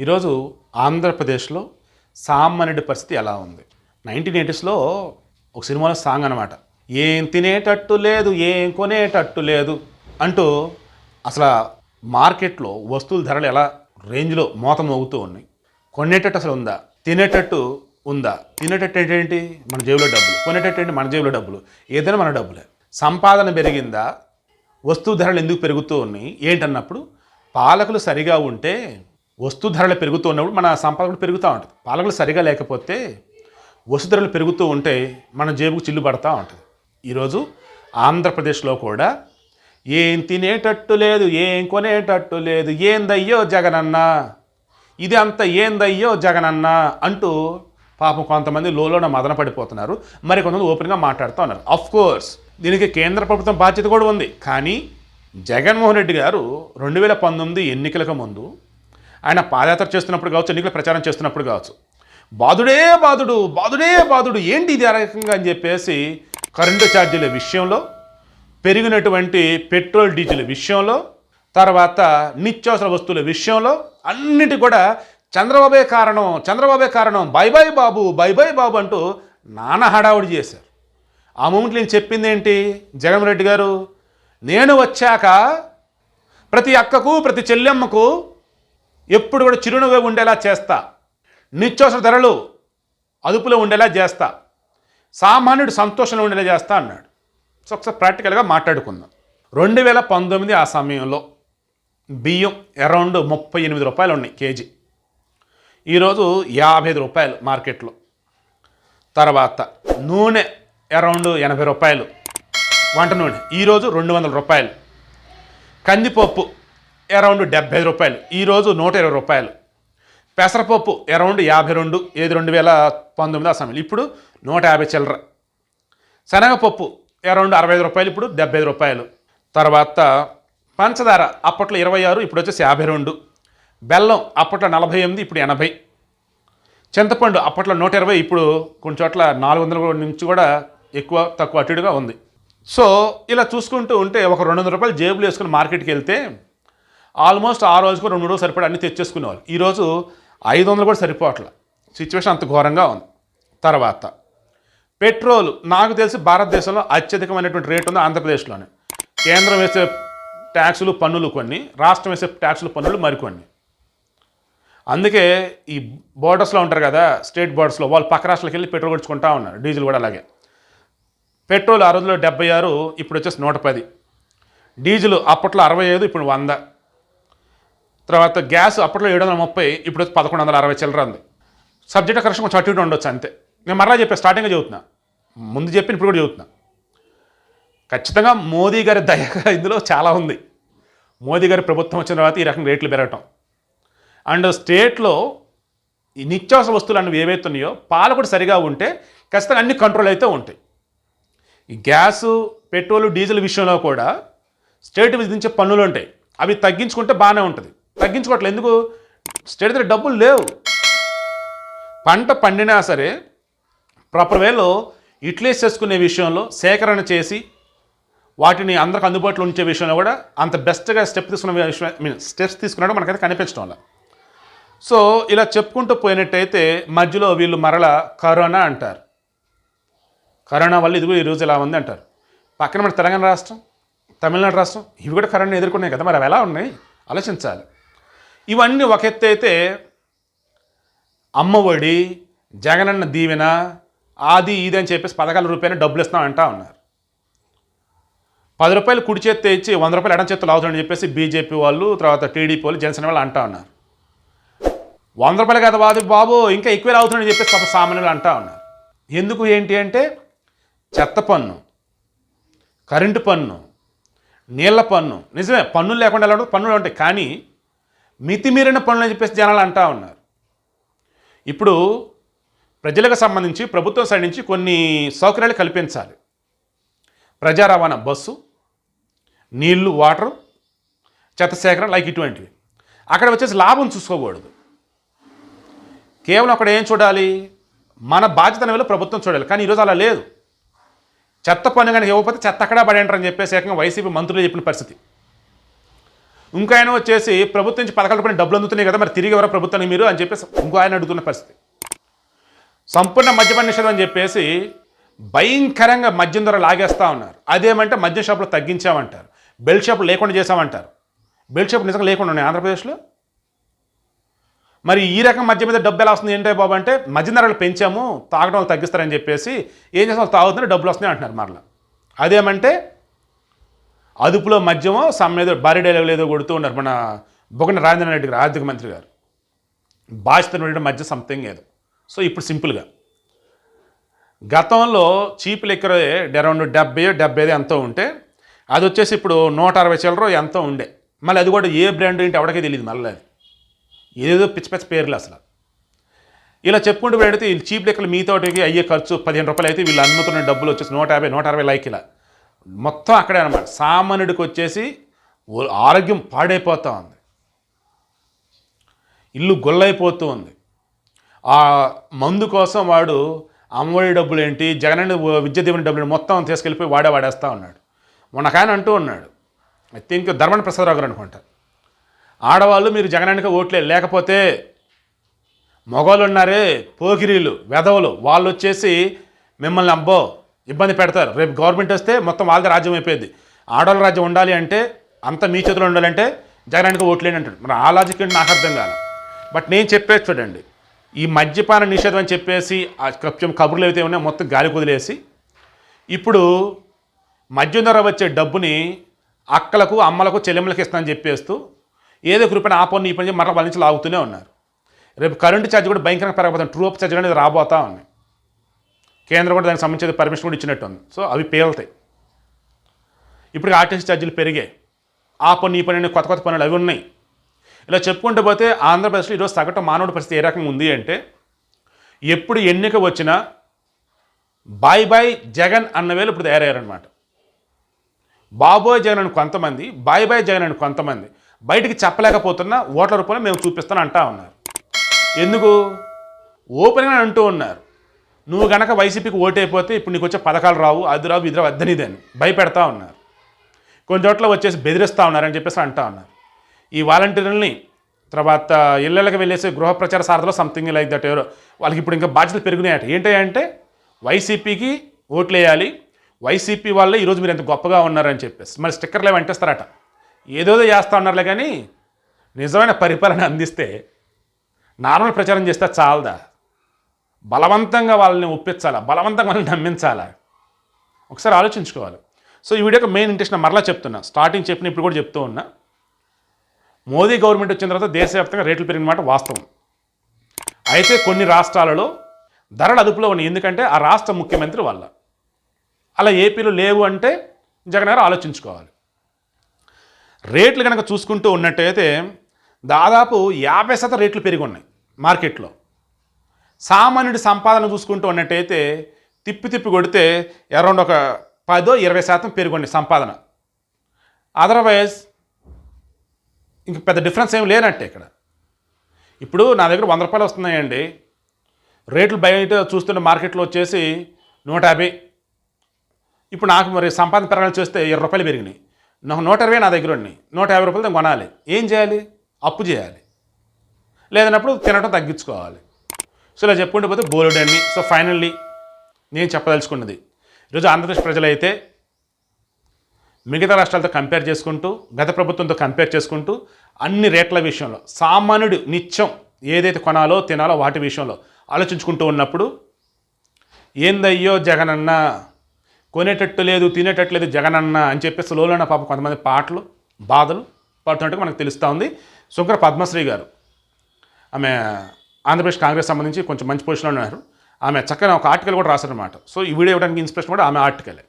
ఈరోజు ఆంధ్రప్రదేశ్లో సామాన్యుడి పరిస్థితి ఎలా ఉంది? నైన్టీన్ ఎయిటీస్లో ఒక సినిమాలో సాంగ్ అనమాట ఏం తినేటట్టు లేదు ఏం కొనేటట్టు లేదు అంటూ అసలు మార్కెట్లో వస్తువుల ధరలు ఎలా రేంజ్లో మోత మోగుతూ ఉన్నాయి. కొనేటట్టు అసలు ఉందా? తినేటట్టు ఉందా? తినేటట్టు ఏంటి? మన జేబులో డబ్బులు. కొనేటట్టు ఏంటి మన జేబులో డబ్బులు. ఏదైనా మన డబ్బులే. సంపాదన పెరిగిందా? వస్తువు ధరలు ఎందుకు పెరుగుతూ ఉన్నాయి? ఏంటన్నప్పుడు పాలకులు సరిగా ఉంటే వస్తు ధరలు పెరుగుతూ ఉన్నప్పుడు మన సంపాదన కూడా పెరుగుతూ ఉంటుంది. పాలకులు సరిగా లేకపోతే వస్తు ధరలు పెరుగుతూ ఉంటే మన జేబుకు చిల్లు పడతా ఉంటుంది. ఈరోజు ఆంధ్రప్రదేశ్లో కూడా ఏం తినేటట్టు లేదు ఏం కొనేటట్టు లేదు ఏందయ్యో జగనన్న ఇది అంత ఏందయ్యో జగనన్న అంటూ పాపం కొంతమంది లోలోన మదన పడిపోతున్నారు. మరి కొంతమంది ఓపెన్గా మాట్లాడుతూ ఉన్నారు. అఫ్ కోర్స్ దీనికి కేంద్ర ప్రభుత్వం బాధ్యత కూడా ఉంది. కానీ జగన్మోహన్ రెడ్డి గారు రెండు వేల పంతొమ్మిది ఎన్నికలకు ముందు ఆయన పాదయాత్ర చేస్తున్నప్పుడు కావచ్చు ఎన్నికల ప్రచారం చేస్తున్నప్పుడు కావచ్చు. బాధుడే బాధుడు బాధుడే బాధుడు ఏంటి ఇది ఆ రకంగా అని చెప్పేసి కరెంటు ఛార్జీల విషయంలో పెరిగినటువంటి పెట్రోల్ డీజిల్ విషయంలో తర్వాత నిత్యావసర వస్తువుల విషయంలో అన్నిటి కూడా చంద్రబాబే కారణం చంద్రబాబే కారణం bye bye Babu bye bye Babu అంటూ నాన్న హడావుడి చేశారు. ఆ మూమెంట్ నేను చెప్పింది ఏంటి? జగన్ రెడ్డి గారు నేను వచ్చాక ప్రతి అక్కకు ప్రతి చెల్లెమ్మకు ఎప్పుడు కూడా చిరునవ్వు ఉండేలా చేస్తా. నిత్యావసర ధరలు అదుపులో ఉండేలా చేస్తా. సామాన్యుడు సంతోషంలో ఉండేలా చేస్తా అన్నాడు. సో ఒకసారి ప్రాక్టికల్గా మాట్లాడుకుందాం. రెండు వేల పంతొమ్మిది ఆ సమయంలో బియ్యం అరౌండ్ ముప్పై ఎనిమిది రూపాయలు ఉన్నాయి కేజీ. ఈరోజు యాభై ఐదు రూపాయలు మార్కెట్లో. తర్వాత నూనె అరౌండ్ ఎనభై రూపాయలు. వంట నూనె. ఈరోజు రెండు వందల రూపాయలు. కందిపప్పు అరౌండ్ డెబ్బై ఐదు రూపాయలు ఈరోజు నూట ఇరవై రూపాయలు. పెసరపప్పు అరౌండ్ యాభై రెండు ఏది రెండు వేల పంతొమ్మిది ఆ సమయంలో ఇప్పుడు నూట యాభై చిల్లర. శనగపప్పు అరౌండ్ అరవై ఐదు రూపాయలు ఇప్పుడు డెబ్బై ఐదు రూపాయలు. తర్వాత పంచదార అప్పట్లో ఇరవై ఆరు ఇప్పుడు వచ్చేసి యాభై రెండు. బెల్లం అప్పట్లో నలభై ఎనిమిది ఇప్పుడు ఎనభై. చింతపండు అప్పట్లో నూట ఇరవై ఇప్పుడు కొన్ని చోట్ల నాలుగు వందల నుంచి కూడా ఎక్కువ తక్కువ అటు ఇటుగా ఉంది. సో ఇలా చూసుకుంటూ ఉంటే ఒక రెండు వందల రూపాయలు జేబులు వేసుకుని మార్కెట్కి వెళ్తే ఆల్మోస్ట్ ఆ రోజుకు రెండు రోజులు సరిపడా అన్ని తెచ్చేసుకునేవాళ్ళు. ఈరోజు ఐదు వందలు కూడా సరిపోవట్లే. సిచ్యువేషన్ అంత ఘోరంగా ఉంది. తర్వాత పెట్రోల్ నాకు తెలిసి భారతదేశంలో అత్యధికమైనటువంటి రేటు ఉంది ఆంధ్రప్రదేశ్లోనే. కేంద్రం వేసే ట్యాక్సులు పన్నులు కొన్ని రాష్ట్రం వేసే ట్యాక్సులు పన్నులు మరికొన్ని. అందుకే ఈ బోర్డర్స్లో ఉంటారు కదా స్టేట్ బోర్డర్స్లో వాళ్ళు పక్క రాష్ట్రాలకు వెళ్ళి పెట్రోల్ కొట్టుకుంటా ఉన్నారు డీజిల్ కూడా అలాగే. పెట్రోల్ ఆ రోజుల్లో డెబ్బై ఆరు ఇప్పుడు వచ్చేసి నూట పది. డీజిల్ అప్పట్లో అరవై ఐదు ఇప్పుడు వంద. తర్వాత గ్యాస్ అప్పట్లో ఏడు వందల ముప్పై ఇప్పుడు పదకొండు వందల అరవై చిల్లర ఉంది. సబ్జెక్ట్ కరెక్షన్ కొంచెం అటు ఇటు ఉండొచ్చు అంతే. నేను మరలా చెప్పాను స్టార్టింగ్గా చదువుతున్నా. ముందు చెప్పి ఇప్పుడు కూడా చదువుతున్నా. ఖచ్చితంగా మోదీ గారి దయ ఇందులో చాలా ఉంది. మోదీ గారి ప్రభుత్వం వచ్చిన తర్వాత ఈ రకం రేట్లు పెరగటం. అండ్ స్టేట్లో ఈ నిత్యావసర వస్తువులు అన్నవి ఏవైతే ఉన్నాయో పాలకుడు సరిగా ఉంటే ఖచ్చితంగా అన్ని కంట్రోల్ అయితే ఉంటాయి. ఈ గ్యాసు పెట్రోల్ డీజిల్ విషయంలో కూడా స్టేట్ విధించే పన్నులు ఉంటాయి. అవి తగ్గించుకుంటే బాగానే ఉంటుంది. తగ్గించుకోవట్లేదు ఎందుకు? స్టేట్ దగ్గర డబ్బులు లేవు. పంట పండినా సరే ప్రాపర్ వేలో యూటిలైజ్ చేసుకునే విషయంలో సేకరణ చేసి వాటిని అందరికి అందుబాటులో ఉంచే విషయంలో కూడా అంత బెస్ట్గా స్టెప్ తీసుకున్న విషయం మీన్ స్టెప్స్ తీసుకున్నట్టు మనకైతే కనిపించడం వల్ల. సో ఇలా చెప్పుకుంటూ పోయినట్టయితే మధ్యలో వీళ్ళు మరల కరోనా అంటారు. కరోనా వల్ల ఇది కూడా ఈరోజు ఇలా ఉంది అంటారు. పక్కన మన తెలంగాణ రాష్ట్రం తమిళనాడు రాష్ట్రం ఇవి కూడా కరోనా ఎదుర్కొన్నాయి కదా. మరి అవి ఎలా ఉన్నాయి? ఆలోచించాలి. ఇవన్నీ ఒక ఎత్తు అయితే అమ్మఒడి జగనన్న దీవెన అది ఇది అని చెప్పేసి పథకాల రూపాయలు డబ్బులు ఇస్తాం అంటా ఉన్నారు. పది రూపాయలు కుడి చేత్తో ఇచ్చి వంద రూపాయలు ఎడం చేతులు అవుతుందని చెప్పేసి బీజేపీ వాళ్ళు తర్వాత టీడీపీ వాళ్ళు జనసేన వాళ్ళు అంటా ఉన్నారు. వంద రూపాయలు కదా బాబు బాబు ఇంకా ఎక్కువ అవుతుందని చెప్పేసి పాప సామాన్యులు అంటా ఉన్నారు. ఎందుకు ఏంటి అంటే చెత్త పన్ను కరెంటు పన్ను నీళ్ళ పన్ను నిజమే పన్నులు లేకుండా ఎలా ఉంటుంది పన్నులు ఉంటాయి కానీ మితిమీరిన పనులు అని చెప్పేసి జనాలు అంటా ఉన్నారు. ఇప్పుడు ప్రజలకు సంబంధించి ప్రభుత్వం సైడ్ నుంచి కొన్ని సౌకర్యాలు కల్పించాలి. ప్రజా రవాణా బస్సు నీళ్ళు వాటర్ చెత్త సేకరణ లైక్ ఇటువంటివి. అక్కడ వచ్చేసి లాభం చూసుకోకూడదు. కేవలం అక్కడ ఏం చూడాలి? మన బాధ్యత అనేవి ప్రభుత్వం చూడాలి. కానీ ఈరోజు అలా లేదు. చెత్త పన్ను కానీ ఇవ్వకపోతే చెత్త అక్కడే పడేంటారని అని చెప్పేసి ఏకంగా వైసీపీ మంత్రులు చెప్పిన పరిస్థితి. ఇంకో ఆయన వచ్చేసి ప్రభుత్వం నుంచి పథకాల రూపాయలు డబ్బులు అందుతున్నాయి కదా మరి తిరిగి ఎవరో ప్రభుత్వానికి మీరు అని చెప్పేసి ఇంకో ఆయన అడుగుతున్న పరిస్థితి. సంపూర్ణ మద్యపాన నిషేధం అని చెప్పేసి భయంకరంగా మద్యం ధర లాగేస్తూ ఉన్నారు. అదేమంటే మద్యం షాపులు తగ్గించామంటారు. బెల్ట్ షాపులు లేకుండా చేసామంటారు బెల్ట్ షాపులు నిజంగా లేకుండా ఉన్నాయి ఆంధ్రప్రదేశ్లో. మరి ఈ రకం మద్యం మీద డబ్బు ఎలా వస్తుంది ఏంటో బాబు అంటే మద్యం ధరలు పెంచాము తాగడం తగ్గిస్తారని చెప్పేసి ఏం చేస్తాం వాళ్ళు తాగుతున్నారు డబ్బులు వస్తున్నాయి అంటున్నారు మరలా. అదేమంటే అదుపులో మద్యమో సమ్ ఏదో భారీ డైలాగ్ ఏదో కొడుతూ ఉన్నారు మన బొగన రాజేంద్ర రెడ్డి గారు ఆర్థిక మంత్రి గారు. బాధ్యత మధ్య సంథింగ్ ఏదో సో ఇప్పుడు సింపుల్గా. గతంలో చీప్ లెక్కరే అరౌండ్ డెబ్బై డెబ్బై ఎంతో ఉంటే అది వచ్చేసి ఇప్పుడు నూట అరవై చిల్లర ఎంతో ఉండే. మళ్ళీ అది కూడా ఏ బ్రాండ్ ఏంటి ఎవరికీ తెలియదు మళ్ళీ అది. ఏదేదో పిచ్చి పిచ్చి పేర్లు అసలు. ఇలా చెప్పుకుంటూ పెడితే చీప్ లెక్కలు మీతోటికి అయ్యే ఖర్చు పదిహేను రూపాయలు అయితే వీళ్ళు అమ్ముతున్న డబ్బులు వచ్చేసి నూట యాభై నూట అరవై లైక్ ఇలా. మొత్తం అక్కడే అనమాట సామాన్యుడికి వచ్చేసి ఆరోగ్యం పాడైపోతూ ఉంది. ఇల్లు గొల్లైపోతూ ఉంది. ఆ మందు కోసం వాడు అమ్మఒడి డబ్బులు ఏంటి జగనన్న విద్య దీవెన డబ్బులు మొత్తం తీసుకెళ్ళిపోయి వాడే వాడేస్తూ ఉన్నాడు. మొన్న అంటూ ఉన్నాడు. ఐ థింక్ ధర్మణ ప్రసాదరావు గారు అనుకుంటా. ఆడవాళ్ళు మీరు జగనానికి ఓట్లే లేకపోతే మగవాళ్ళు ఉన్నారే పోకిరీలు వెధవలు వాళ్ళు వచ్చేసి మిమ్మల్ని అబ్బో ఇబ్బంది పెడతారు. రేపు గవర్నమెంట్ వస్తే మొత్తం వాళ్ళది రాజ్యం అయిపోయింది. ఆడవాళ్ళ రాజ్యం ఉండాలి అంటే అంత మీ చేతిలో ఉండాలంటే జగనానికి ఓట్లేని అంటాడు. మరి ఆ లాజిక్ ఏంటి? నాకు అర్థం కాదు బట్ నేను చెప్పేది చూడండి. ఈ మద్యపాన నిషేధం అని చెప్పేసి ఆ కొంచెం కబుర్లు అయితే ఉన్నాయో మొత్తం గాలి కుదిలేసి ఇప్పుడు మద్యం ధర వచ్చే డబ్బుని అక్కలకు అమ్మలకు చెల్లెమ్మలకు ఇస్తానని చెప్పేస్తూ ఏదో ఒక రూపాయలు ఆ పన్ను ఈ పని మరల వాళ్ళ నుంచి లాగుతూనే ఉన్నారు. రేపు కరెంటు ఛార్జ్ కూడా భయంకరంగా పెరగబోతుంది. ట్రూ అప్ ఛార్జ్ అనేది రాబోతా ఉన్నాయి కేంద్రం కూడా దానికి సంబంధించిన పర్మిషన్ కూడా ఇచ్చినట్టుంది సో అవి పేలుతాయి. ఇప్పుడు ఆర్టీసీ ఛార్జీలు పెరిగాయి. ఆ పని ఈ పని కొత్త కొత్త పనులు అవి ఉన్నాయి. ఇలా చెప్పుకుంటూ పోతే ఆంధ్రప్రదేశ్లో ఈరోజు సగటు మానవుడి పరిస్థితి ఏ రకంగా ఉంది అంటే ఎప్పుడు ఎన్నిక వచ్చినా బాయ్ బాయ్ జగన్ అన్న వేలు ఇప్పుడు తయారయ్యారనమాట బాబోయ్ జగన్ అని కొంతమంది బాయ్ బాయ్ జగన్ అని కొంతమంది బయటికి చెప్పలేకపోతున్నా ఓట్ల రూపంలో మేము చూపిస్తాను అంటా ఉన్నారు. ఎందుకు? ఓపెన్గా అంటూ ఉన్నారు. నువ్వు గనక వైసీపీకి ఓటైపోతే ఇప్పుడు నీకు వచ్చే పథకాలు రావు అది రావు ఇది రావు అద్దనిదని భయపెడతా ఉన్నారు. కొన్ని చోట్ల వచ్చేసి బెదిరిస్తూ ఉన్నారని చెప్పేసి అంటా ఉన్నారు. ఈ వాలంటీర్లని తర్వాత ఇళ్ళకి వెళ్ళేసి గృహ ప్రచార సారథిలో సంథింగ్ లైక్ దట్ ఎవరో వాళ్ళకి ఇప్పుడు ఇంకా బాధ్యతలు పెరిగినాయట. ఏంటంటే వైసీపీకి ఓట్లు వేయాలి వైసీపీ వాళ్ళే ఈరోజు మీరు ఎంత గొప్పగా ఉన్నారని చెప్పేసి. మరి స్టిక్కర్లు ఏమి అంటిస్తారట. ఏదోదో చేస్తూ ఉన్నారులే కానీ నిజమైన పరిపాలన అందిస్తే నార్మల్ ప్రచారం చేస్తే చాలదా? బలవంతంగా వాళ్ళని ఒప్పించాలా? బలవంతంగా వాళ్ళని నమ్మించాలా? ఒకసారి ఆలోచించుకోవాలి. సో ఈ వీడియోకి మెయిన్ ఇంట్రెస్ట్ మరలా చెప్తున్నా. స్టార్టింగ్ చెప్పిన ఇప్పుడు కూడా చెప్తూ ఉన్నా. మోదీ గవర్నమెంట్ వచ్చిన తర్వాత దేశవ్యాప్తంగా రేట్లు పెరిగిన మాట వాస్తవం. అయితే కొన్ని రాష్ట్రాలలో ధరలు అదుపులో ఉన్నాయి. ఎందుకంటే ఆ రాష్ట్ర ముఖ్యమంత్రి వల్ల. అలా ఏపీలో లేవు అంటే జగన్ గారు ఆలోచించుకోవాలి. రేట్లు కనుక చూసుకుంటూ ఉన్నట్టయితే దాదాపు యాభై శాతం రేట్లు పెరిగి ఉన్నాయి మార్కెట్లో. సామాన్యుడి సంపాదన చూసుకుంటూ ఉన్నట్టయితే తిప్పి తిప్పి కొడితే అరౌండ్ ఒక పదో ఇరవై శాతం పెరుగుండి సంపాదన. అదర్వైజ్ ఇంక పెద్ద డిఫరెన్స్ ఏం లేనట్టే ఇక్కడ. ఇప్పుడు నా దగ్గర వంద రూపాయలు వస్తున్నాయండి. రేట్లు బయట చూస్తున్న మార్కెట్లో వచ్చేసి నూట యాభై. ఇప్పుడు నాకు మరి సంపాదన పెరగాలని చూస్తే ఇరవై రూపాయలు పెరిగినాయి. నాకు నూట ఇరవై నా దగ్గర ఉన్నాయి. నూట యాభై రూపాయలు కొనాలి. ఏం చేయాలి? అప్పు చేయాలి. లేదన్నప్పుడు తినడం తగ్గించుకోవాలి. సో ఇలా చెప్పుకుంటూ పోతే బోలుడు అన్ని సో ఫైనల్లీ నేను చెప్పదలుచుకున్నది. ఈరోజు ఆంధ్రప్రదేశ్ ప్రజలైతే మిగతా రాష్ట్రాలతో కంపేర్ చేసుకుంటూ గత ప్రభుత్వంతో కంపేర్ చేసుకుంటూ అన్ని రేట్ల విషయంలో సామాన్యుడు నిత్యం ఏదైతే కొనాలో తినాలో వాటి విషయంలో ఆలోచించుకుంటూ ఉన్నప్పుడు ఏందయ్యో జగనన్న కొనేటట్టు లేదు తినేటట్టు లేదు జగనన్న అని చెప్పేసి లోన పాప కొంతమంది పాటలు బాధలు పడుతున్నట్టుగా మనకు తెలుస్తూ ఉంది. శుక్ర పద్మశ్రీ గారు ఆమె ఆంధ్రప్రదేశ్ కాంగ్రెస్ సంబంధించి కొంచెం మంచి పొజిషన్లో ఉన్నారు. ఆమె చక్కగా ఒక ఆర్టికల్ కూడా రాశారనమాట సో ఈ వీడియో ఇవ్వడానికి ఇన్స్పిరేషన్ కూడా ఆమె ఆర్టికలే